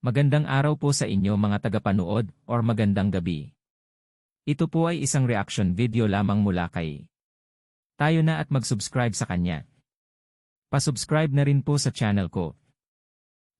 Magandang araw po sa inyo mga tagapanood or magandang gabi. Ito po ay isang reaction video lamang mula kay tayo na at mag-subscribe sa kanya. Pasubscribe na rin po sa channel ko.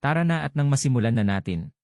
Tara na at nang masimulan na natin.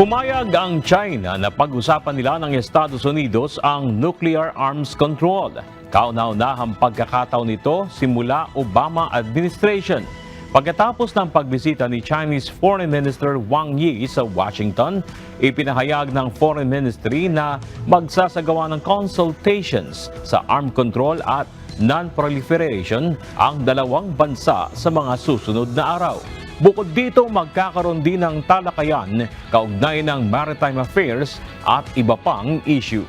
Pumayag ang China na pag-usapan nila ng Estados Unidos ang nuclear arms control. Kauna-unahang pagkakataon nito simula Obama administration. Pagkatapos ng pagbisita ni Chinese Foreign Minister Wang Yi sa Washington, ipinahayag ng Foreign Ministry na magsasagawa ng consultations sa arm control at non-proliferation ang dalawang bansa sa mga susunod na araw. Bukod dito, magkakaroon din ng talakayan kaugnay ng maritime affairs at iba pang issue.